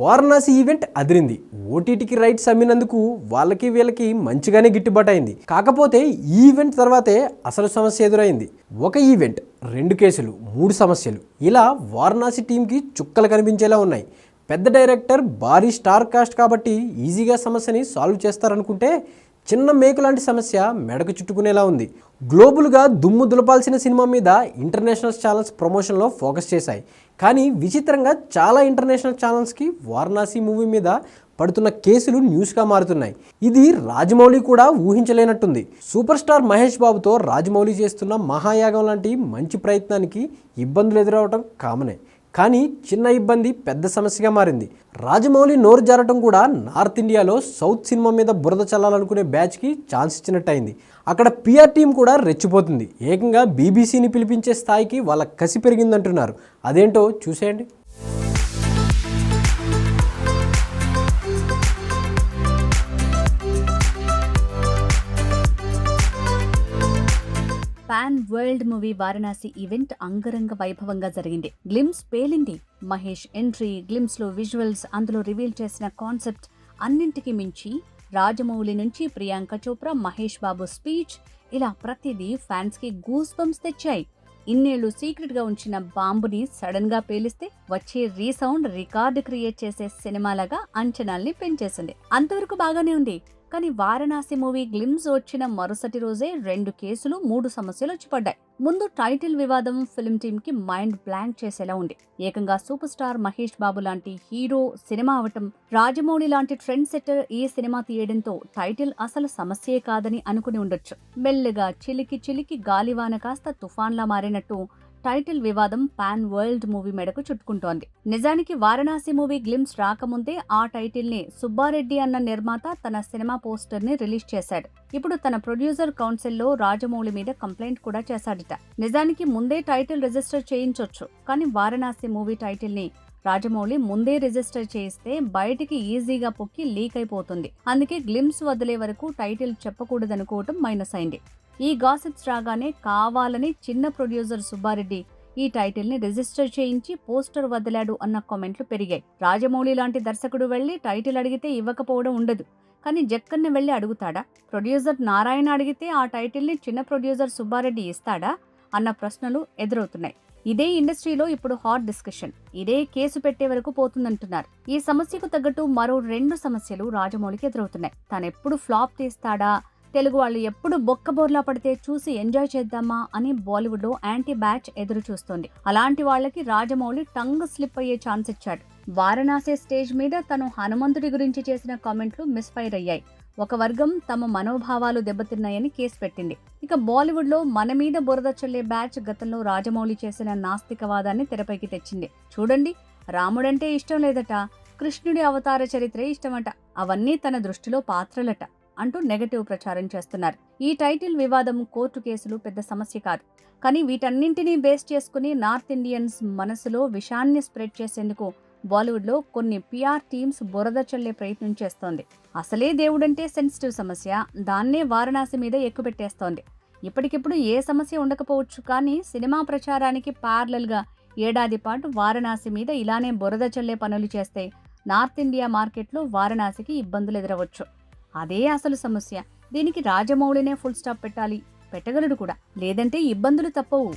Varanasi event అదిరింది. ఓటీటీకి rights అమ్మినందుకు వాళ్ళకి వీళ్ళకి మంచిగానే గిట్టుబాటు అయింది కాకపోతే ఈ ఈవెంట్ తర్వాతే అసలు సమస్య ఎదురైంది. ఒక ఈవెంట్ రెండు కేసులు మూడు సమస్యలు. ఇలా వారణాసి టీంకి చుక్కలు కనిపించేలా ఉన్నాయి. పెద్ద డైరెక్టర్ భారీ స్టార్ కాస్ట్ కాబట్టి ఈజీగా సమస్యని సాల్వ్ చేస్తారనుకుంటే చిన్న మేకు లాంటి సమస్య మెడకు చుట్టుకునేలా ఉంది. గ్లోబల్గా దుమ్ము దులపాల్సిన సినిమా మీద ఇంటర్నేషనల్ ఛానల్స్ ప్రమోషన్లో ఫోకస్ చేశాయి. కానీ విచిత్రంగా చాలా ఇంటర్నేషనల్ ఛానల్స్కి వారణాసి మూవీ మీద పడుతున్న కేసులు న్యూస్గా మారుతున్నాయి. ఇది రాజమౌళి కూడా ఊహించలేనట్టుంది. సూపర్ స్టార్ మహేష్ బాబుతో రాజమౌళి చేస్తున్న మహాయాగం లాంటి మంచి ప్రయత్నానికి ఇబ్బందులు ఎదురవడం కామనే. కానీ చిన్న ఇబ్బంది పెద్ద సమస్యగా మారింది. రాజమౌళి నోరు జారటం కూడా నార్త్ ఇండియాలో సౌత్ సినిమా మీద బురద చల్లాలనుకునే బ్యాచ్కి ఛాన్స్ ఇచ్చినట్టయింది. అక్కడ పిఆర్ టీం కూడా రెచ్చిపోతుంది. ఏకంగా బీబీసీని పిలిపించే స్థాయికి వాళ్ళ కసి పెరిగిందంటున్నారు. అదేంటో చూసేయండి. వరల్డ్ మూవీ వారణాసి ఈవెంట్ అంగరంగ వైభవంగా జరిగింది. గ్లిమ్స్ పేలింది. మహేష్ ఎంట్రీ గ్లిమ్స్లో విజువల్స్ అందులో రివీల్ చేసిన కాన్సెప్ట్ అన్నింటికి మించి రాజమౌళి నుంచి ప్రియాంక చోప్రా మహేష్ బాబు స్పీచ్ ఇలా ప్రతిదీ ఫ్యాన్స్కి గూస్ బంప్స్ తెచ్చాయి. ఇన్నేళ్ళు సీక్రెట్గా ఉంచిన బాంబుని సడన్గా పేలిస్తే వచ్చే రీసౌండ్ రికార్డు క్రియేట్ చేసే సినిమాలాగా అంచనాల్ని పెంచేసింది. అంతవరకు బాగానే ఉంది. కానీ వారణాసి మూవీ గ్లిమ్స్ వచ్చిన మరుసటి రోజే రెండు కేసులు మూడు సమస్యలు వచ్చిపడ్డాయి ముందు టైటిల్ వివాదం ఫిల్మ్ టీమ్కి మైండ్ బ్లాంక్ చేసేలా ఉంది. ఏకంగా సూపర్ స్టార్ మహేష్ బాబు లాంటి హీరో సినిమా అవటం రాజమౌళి లాంటి ట్రెండ్ సెట్టర్ ఈ సినిమా తీయడంతో టైటిల్ అసలు సమస్యే కాదని అనుకుని ఉండొచ్చు. మెల్లగా చిలికి చిలికి గాలివాన కాస్త తుఫాన్లా మారినట్టు టైటిల్ వివాదం పాన్ వరల్డ్ మూవీ మెడకు చుట్టుకుంటోంది. నిజానికి వారణాసి మూవీ గ్లిమ్స్ రాకముందే ఆ టైటిల్ని సుబ్బారెడ్డి అన్న నిర్మాత తన సినిమా పోస్టర్ని రిలీజ్ చేశాడు. ఇప్పుడు తన ప్రొడ్యూసర్ కౌన్సిల్లో రాజమౌళి మీద కంప్లైంట్ కూడా చేశాడట. నిజానికి ముందే టైటిల్ రిజిస్టర్ చేయించొచ్చు కానీ వారణాసి మూవీ టైటిల్ని రాజమౌళి ముందే రిజిస్టర్ చేయిస్తే బయటికి ఈజీగా పొక్కి లీక్ అయిపోతుంది. అందుకే గ్లిమ్స్ వదిలే వరకు టైటిల్ చెప్పకూడదనుకోవటం మైనస్ అయింది. ఈ గాసిప్స్ రాగానే కావాలని చిన్న ప్రొడ్యూసర్ సుబ్బారెడ్డి ఈ టైటిల్ని రిజిస్టర్ చేయించి పోస్టర్ వదిలాడు అన్న కామెంట్లు పెరిగాయి. రాజమౌళి లాంటి దర్శకుడు వెళ్ళి టైటిల్ అడిగితే ఇవ్వకపోవడం ఉండదు. కానీ జక్కన్ని వెళ్ళి అడుగుతాడా? ప్రొడ్యూసర్ నారాయణ అడిగితే ఆ టైటిల్ని చిన్న ప్రొడ్యూసర్ సుబ్బారెడ్డి ఇస్తాడా? అన్న ప్రశ్నలు ఎదురవుతున్నాయి. ఇదే ఇండస్ట్రీలో ఇప్పుడు హాట్ డిస్కషన్. ఇదే కేసు పెట్టే వరకు పోతుందంటున్నారు. ఈ సమస్యకు తగ్గట్టు మరో రెండు సమస్యలు రాజమౌళికి ఎదురవుతున్నాయి. తానెప్పుడు ఫ్లాప్ తీస్తాడా? తెలుగు వాళ్ళు ఎప్పుడు బొక్క బోర్లా పడితే చూసి ఎంజాయ్ చేద్దామా అని బాలీవుడ్లో యాంటీ బ్యాచ్ ఎదురు చూస్తోంది అలాంటి వాళ్ళకి రాజమౌళి టంగ్ స్లిప్ అయ్యే ఛాన్స్ ఇచ్చాడు. వారణాసి స్టేజ్ మీద తను హనుమంతుడి గురించి చేసిన కామెంట్లు మిస్ఫైర్ అయ్యాయి. ఒక వర్గం తమ మనోభావాలు దెబ్బతిన్నాయని కేసు పెట్టింది. ఇక బాలీవుడ్లో మన మీద బురద చల్లే బ్యాచ్ గతంలో రాజమౌళి చేసిన నాస్తికవాదాన్ని తెరపైకి తెచ్చింది. చూడండి రాముడంటే ఇష్టం లేదట కృష్ణుడి అవతార చరిత్రే ఇష్టమట అవన్నీ తన దృష్టిలో పాత్రలట. అంటూ నెగటివ్ ప్రచారం చేస్తున్నారు. ఈ టైటిల్ వివాదం కోర్టు కేసులు పెద్ద సమస్య కాదు. కానీ వీటన్నింటినీ బేస్ చేసుకుని నార్త్ ఇండియన్స్ మనసులో విషాన్ని స్ప్రెడ్ చేసేందుకు బాలీవుడ్లో కొన్ని పిఆర్ టీమ్స్ బురద చల్లే ప్రయత్నం చేస్తోంది. అసలే దేవుడంటే సెన్సిటివ్ సమస్య. దాన్నే వారణాసి మీద ఎక్కుపెట్టేస్తోంది. ఇప్పటికిప్పుడు ఏ సమస్య ఉండకపోవచ్చు కానీ సినిమా ప్రచారానికి ప్యారలల్గా ఏడాది పాటు వారణాసి మీద ఇలానే బురద చల్లే పనులు చేస్తే నార్త్ ఇండియా మార్కెట్లో వారణాసికి ఇబ్బందులు ఎదురవచ్చు అదే అసలు సమస్య. దీనికి రాజమౌళినే ఫుల్ స్టాప్ పెట్టాలి. పెట్టగలడు కూడా. లేదంటే ఇబ్బందులు తప్పవు.